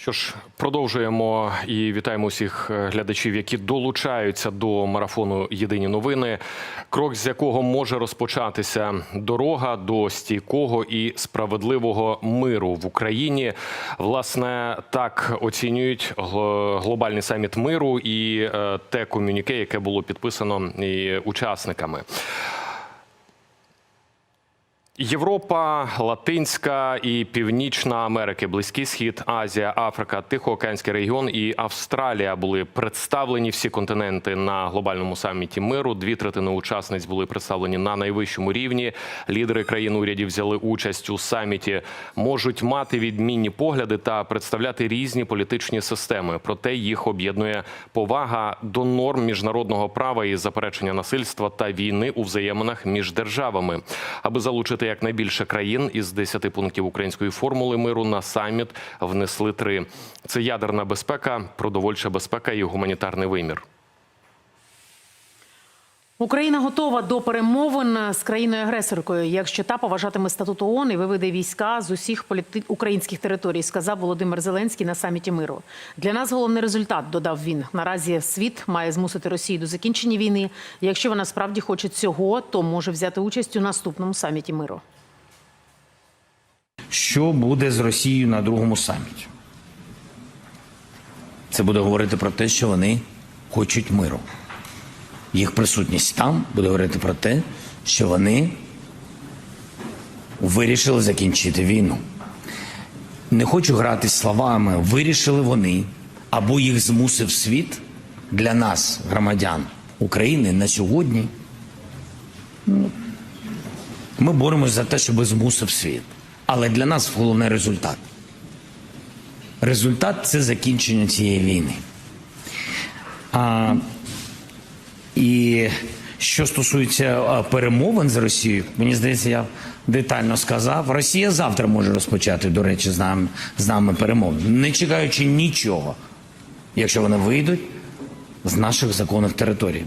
Що ж, продовжуємо і вітаємо усіх е, глядачів, які долучаються до марафону Єдині новини. Крок з якого може розпочатися дорога до стійкого і справедливого миру в Україні. Власне, так оцінюють глобальний саміт миру і е, те комюніке, яке було підписано і учасниками. Європа, Латинська і Північна Америки, Близький Схід, Азія, Африка, Тихоокеанський регіон і Австралія були представлені всі континенти на глобальному саміті миру. Дві третини учасниць були представлені на найвищому рівні. Лідери країн урядів взяли участь у саміті, можуть мати відмінні погляди та представляти різні політичні системи. Проте їх об'єднує повага до норм міжнародного права і заперечення насильства та війни у взаєминах між державами, аби залучити якнайбільше країн із 10 пунктів української формули миру на саміт внесли три: це ядерна безпека, продовольча безпека і гуманітарний вимір. Україна готова до перемовин з країною-агресоркою, якщо та поважатиме статут ООН і виведе війська з усіх політи... українських територій, сказав Володимир Зеленський на саміті миру. Для нас головний результат, додав він. Наразі світ має змусити Росію до закінчення війни. Якщо вона справді хоче цього, то може взяти участь у наступному саміті миру. Що буде з Росією на другому саміті? Це буде говорити про те, що вони хочуть миру. Їх присутність там буде говорити про те, що вони вирішили закінчити війну. Не хочу грати словами. Вирішили вони або їх змусив світ для нас, громадян України, на сьогодні. Ми боремося за те, щоб змусив світ. Але для нас головний результат. Результат це закінчення цієї війни. А, і що стосується перемовин з Росією, мені здається, я детально сказав. Росія завтра може розпочати, до речі, з нами, з нами перемовини, не чекаючи нічого, якщо вони вийдуть з наших законних територій.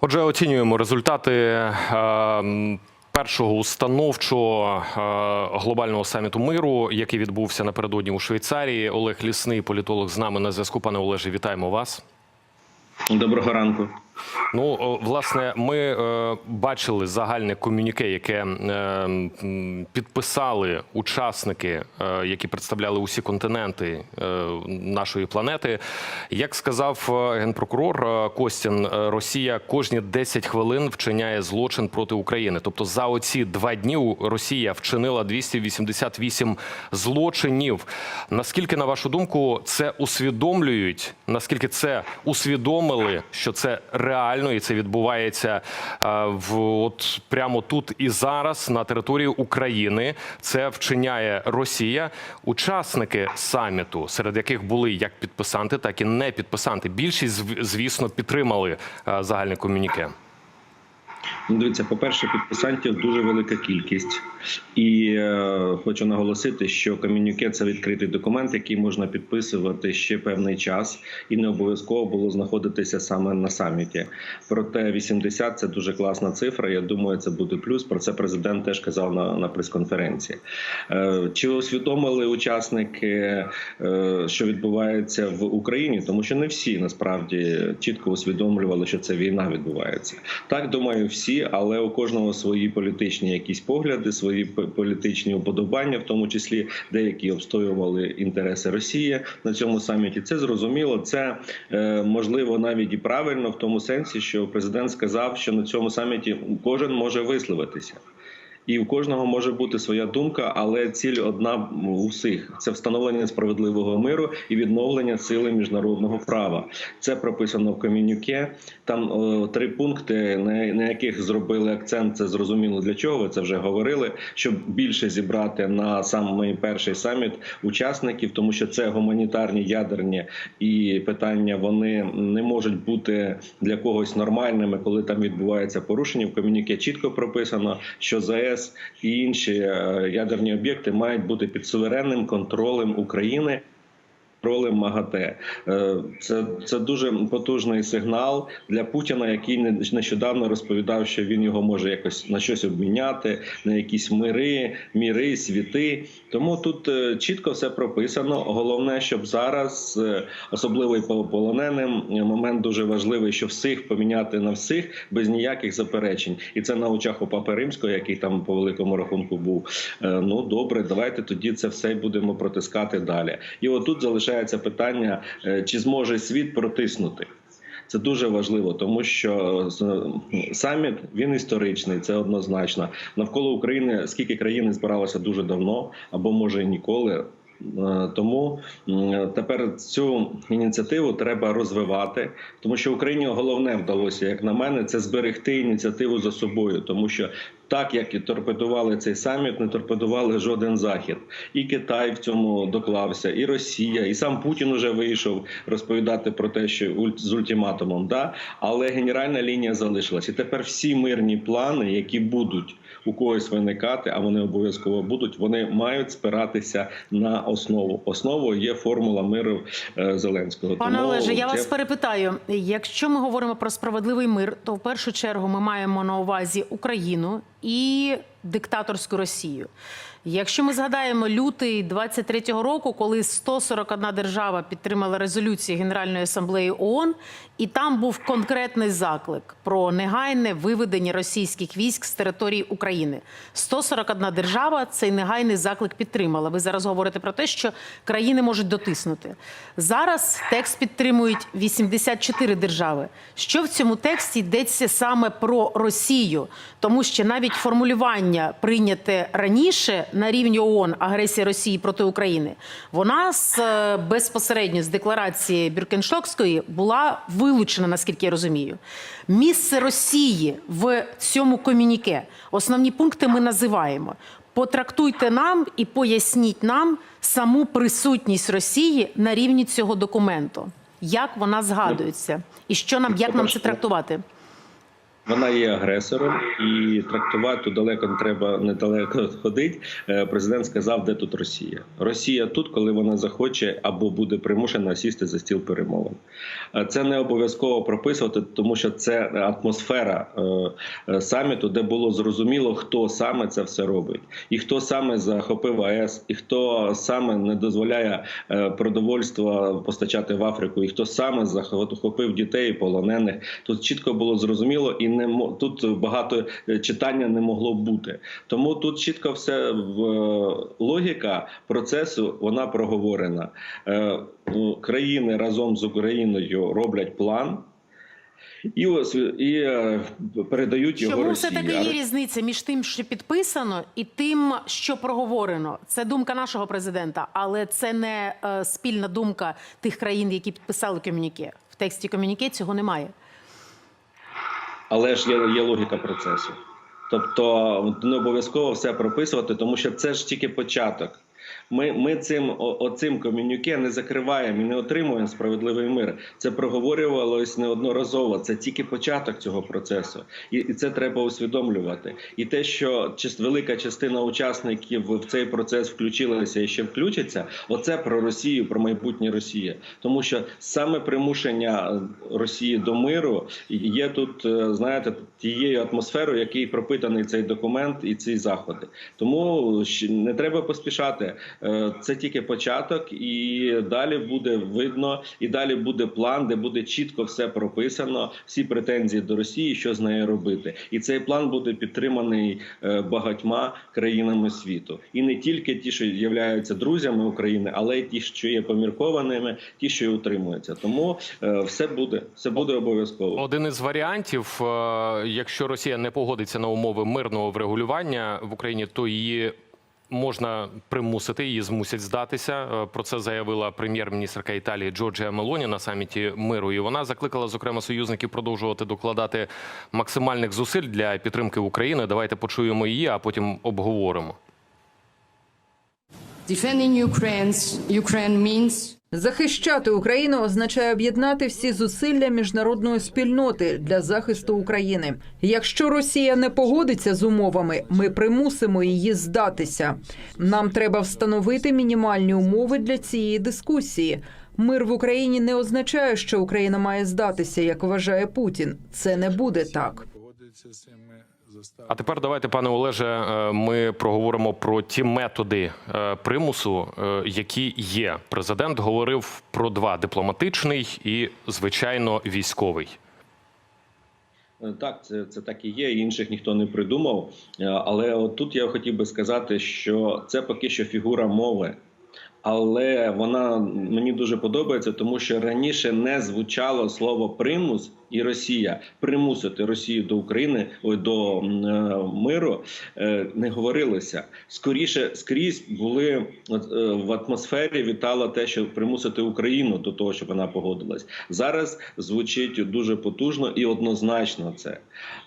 Отже, оцінюємо результати. е, Першого установчого е, глобального саміту миру, який відбувся напередодні у Швейцарії. Олег Лісний, політолог, з нами на зв'язку. Пане Олеже, вітаємо вас. Доброго ранку. Ну, власне, ми е, бачили загальне комюніке, яке е, підписали учасники, е, які представляли усі континенти е, нашої планети. Як сказав генпрокурор Костін, Росія кожні 10 хвилин вчиняє злочин проти України. Тобто, за оці два дні Росія вчинила 288 злочинів. Наскільки, на вашу думку, це усвідомлюють? Наскільки це усвідомили, що це реально і це відбувається е, в от прямо тут і зараз на території України? Це вчиняє Росія. Учасники саміту, серед яких були як підписанти, так і не підписанти. Більшість, звісно, підтримали е, загальне комюніке. Ну, Дивіться, по-перше, підписантів дуже велика кількість, і е, хочу наголосити, що комюніке це відкритий документ, який можна підписувати ще певний час, і не обов'язково було знаходитися саме на саміті. Проте 80 – це дуже класна цифра. Я думаю, це буде плюс. Про це президент теж казав на, на прес-конференції. Е, чи усвідомили учасники, е, що відбувається в Україні? Тому що не всі насправді чітко усвідомлювали, що це війна відбувається. Так думаю, всі, але у кожного свої політичні якісь погляди, свої політичні уподобання, в тому числі деякі обстоювали інтереси Росії на цьому саміті. Це зрозуміло. Це е, можливо навіть і правильно в тому сенсі, що президент сказав, що на цьому саміті кожен може висловитися. І у кожного може бути своя думка, але ціль одна у всіх це встановлення справедливого миру і відновлення сили міжнародного права. Це прописано в комюніке. Там о, три пункти, на, на яких зробили акцент. Це зрозуміло для чого. Ви це вже говорили. Щоб більше зібрати на самий перший саміт учасників, тому що це гуманітарні ядерні і питання вони не можуть бути для когось нормальними, коли там відбувається порушення. В комюніке чітко прописано, що ЗАЕС і інші е, ядерні об'єкти мають бути під суверенним контролем України. Роли МАГАТЕ Е, це, це дуже потужний сигнал для Путіна, який не- нещодавно розповідав, що він його може якось на щось обміняти, на якісь мири, міри, світи. Тому тут е, чітко все прописано. Головне, щоб зараз, е, особливо і по полоненим, момент дуже важливий, що всіх поміняти на всіх без ніяких заперечень. І це на очах у Папи Римського, який там по великому рахунку був. Ну добре, давайте тоді це все будемо протискати далі. І отут залишається питання, е, чи зможе світ протиснути. Це дуже важливо, тому що е, саміт він історичний, це однозначно. Навколо України скільки країн збиралося дуже давно, або може і ніколи. Е, Тому тепер цю ініціативу треба розвивати, тому що Україні головне вдалося, як на мене, це зберегти ініціативу за собою, тому що так як і торпедували цей саміт, не торпедували жоден захід. І Китай в цьому доклався, і Росія, і сам Путін уже вийшов розповідати про те, що з ультиматумом, да але генеральна лінія залишилась. І тепер всі мирні плани, які будуть у когось виникати, а вони обов'язково будуть, вони мають спиратися на основу. Основою є формула миру е, Зеленського. Пане Тому Олеже, я це- вас перепитаю: якщо ми говоримо про справедливий мир, то в першу чергу ми маємо на увазі Україну і диктаторську Росію. Якщо ми згадаємо лютий 23-го року, коли 141 держава підтримала резолюцію Генеральної асамблеї ООН, і там був конкретний заклик про негайне виведення російських військ з території України. 141 держава цей негайний заклик підтримала. Ви зараз говорите про те, що країни можуть дотиснути. Зараз текст підтримують 84 держави. Що в цьому тексті йдеться саме про Росію, тому що навіть формулювання прийняте раніше на рівні ООН агресія Росії проти України, вона з е, безпосередньо з декларації Бюркенштокської була вилучена, наскільки я розумію. Місце Росії в цьому комюніке. Основні пункти ми називаємо. Потрактуйте нам і поясніть нам саму присутність Росії на рівні цього документу. Як вона згадується, і що нам як нам це трактувати? Вона є агресором, і трактувати далеко не треба недалеко ходити. Е, Президент сказав, де тут Росія. Росія тут, коли вона захоче або буде примушена сісти за стіл перемовин. Е, Це не обов'язково прописувати, тому що це атмосфера е, саміту, де було зрозуміло, хто саме це все робить, і хто саме захопив АЕС, і хто саме не дозволяє продовольство постачати в Африку, і хто саме захопив дітей полонених. Тут чітко було зрозуміло, і не тут багато е, читання не могло бути. Тому тут чітко все в е, логіка процесу вона проговорена. Е, Країни разом з Україною роблять план. І ось і передають його Чому Росії. все таки є різниця між тим, що підписано, і тим, що проговорено? Це думка нашого президента, але це не спільна думка тих країн, які підписали комюніке. В тексті комюніке цього немає. Але ж є, є логіка процесу. Тобто не обов'язково все прописувати, тому що це ж тільки початок. Ми, ми цим оцим комюніке не закриваємо і не отримуємо справедливий мир. Це проговорювалось неодноразово. Це тільки початок цього процесу, і, і це треба усвідомлювати. І те, що велика частина учасників в цей процес включилася і ще включиться, оце про Росію, про майбутнє Росії. Тому що саме примушення Росії до миру є тут, е, знаєте, тією атмосферою, який пропитаний цей документ і ці заходи. Тому не треба поспішати. Е, Це тільки початок, і далі буде видно, і далі буде план, де буде чітко все прописано, всі претензії до Росії, що з нею робити. І цей план буде підтриманий е, багатьма країнами світу, і не тільки ті, що являються друзями України, але й ті, що є поміркованими, ті, що утримуються. Тому е, все буде, все буде обов'язково. Один із варіантів, якщо Росія не погодиться на умови мирного врегулювання в Україні, то її можна примусити, її змусять здатися. Е, Про це заявила прем'єр-міністрка Італії Джорджія Мелоні на саміті миру. І вона закликала, зокрема, союзників продовжувати докладати максимальних зусиль для підтримки України. Давайте почуємо її, а потім обговоримо. Ukraine means Захищати Україну означає об'єднати всі зусилля міжнародної спільноти для захисту України. Якщо Росія не погодиться з умовами, ми примусимо її здатися. Нам треба встановити мінімальні умови для цієї дискусії. Мир в Україні не означає, що Україна має здатися, як вважає Путін. Це не буде так. А тепер давайте, пане Олеже, е, ми проговоримо про ті методи е, примусу, е, які є. Президент говорив про два: дипломатичний і, звичайно, військовий. Так, це, це так і є. Інших ніхто не придумав. Але от тут я хотів би сказати, що це поки що фігура мови. Але вона мені дуже подобається, тому що раніше не звучало слово примус і Росія. Примусити Росію до України до е, миру е, не говорилося. Скоріше скрізь були е, в атмосфері вітало те, що примусити Україну до того, щоб вона погодилась. Зараз звучить дуже потужно і однозначно це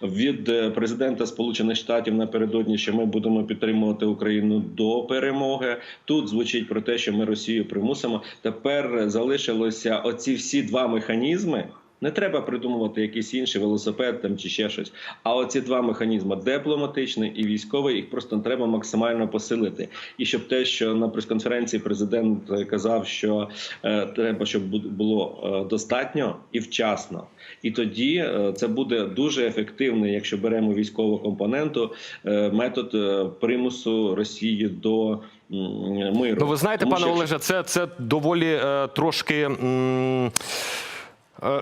від президента Сполучених Штатів напередодні, що ми будемо підтримувати Україну до перемоги. Тут звучить про те, що ми Росію примусимо. Тепер залишилося оці всі два механізми. Не треба придумувати якийсь інший велосипед там чи ще щось. А оці два механізми дипломатичний і військовий, їх просто треба максимально посилити. І щоб те, що на прес-конференції президент е, казав, що е, треба, щоб було е, достатньо і вчасно. І тоді е, це буде дуже ефективний, якщо беремо військову компоненту, е, метод е, примусу Росії до миру. Ну, ви знаєте, Тому пане що- Олеже, це, це доволі е, трошки. м,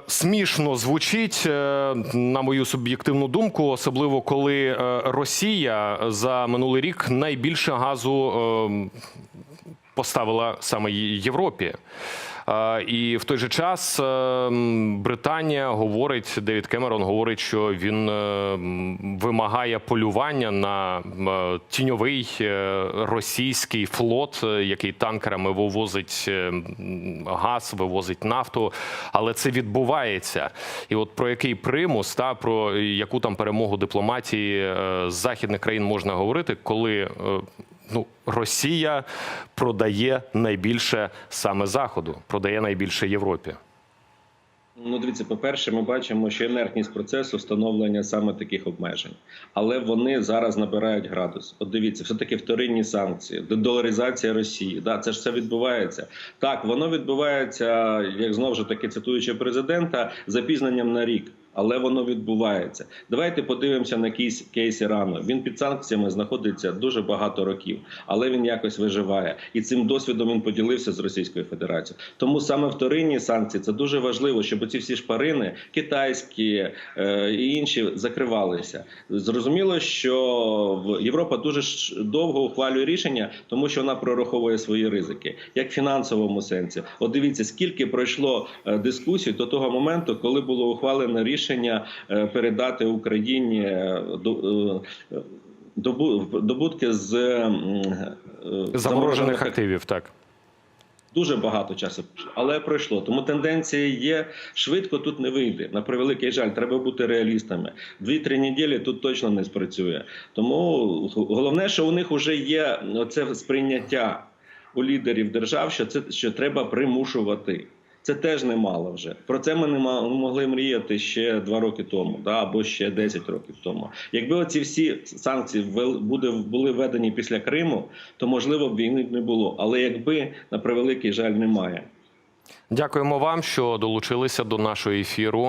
Смішно звучить, е, на мою суб'єктивну думку, особливо коли е, Росія за минулий рік найбільше газу е, поставила саме Європі. Е, І в той же час е, Британія говорить, Девід Кемерон говорить, що він е, вимагає полювання на тіньовий російський флот, який танкерами вивозить газ, вивозить нафту. Але це відбувається. І от про який примус та про яку там перемогу дипломатії західних країн можна говорити, коли ну, Росія продає найбільше саме Заходу, продає найбільше Європі. Ну, дивіться, по-перше, ми бачимо, що інертність процесу встановлення саме таких обмежень, але вони зараз набирають градус. От дивіться, все таки вторинні санкції, дедоларизація Росії. Да, це ж все відбувається. Так, воно відбувається, як знову ж таки цитуючи президента, запізненням на рік. Але воно відбувається. Давайте подивимося на кейс, кейс Ірану. Він під санкціями знаходиться дуже багато років, але він якось виживає. І цим досвідом він поділився з Російською Федерацією. Тому саме вторинні санкції це дуже важливо, щоб ці всі шпарини китайські е, і інші закривалися. Зрозуміло, що Європа дуже довго ухвалює рішення, тому що вона прораховує свої ризики, як в фінансовому сенсі. От дивіться, скільки пройшло е, дискусій до того моменту, коли було ухвалене рішення е, передати Україні е, е, добу- Добутки з Заморожених активів, так. Дуже багато часу але пройшло. Тому тенденція є швидко тут не вийде. На превеликий жаль, треба бути реалістами. Дві-три неділі тут точно не спрацює. Тому головне, що у них вже є оце сприйняття у лідерів держав, що це що треба примушувати. Це теж немало вже. Про це ми не могли мріяти ще два роки тому, да, або ще 10 років тому. Якби оці всі санкції буде, були введені після Криму, то можливо б війни не було. Але якби на превеликий жаль немає. Дякуємо вам, що долучилися до нашого ефіру.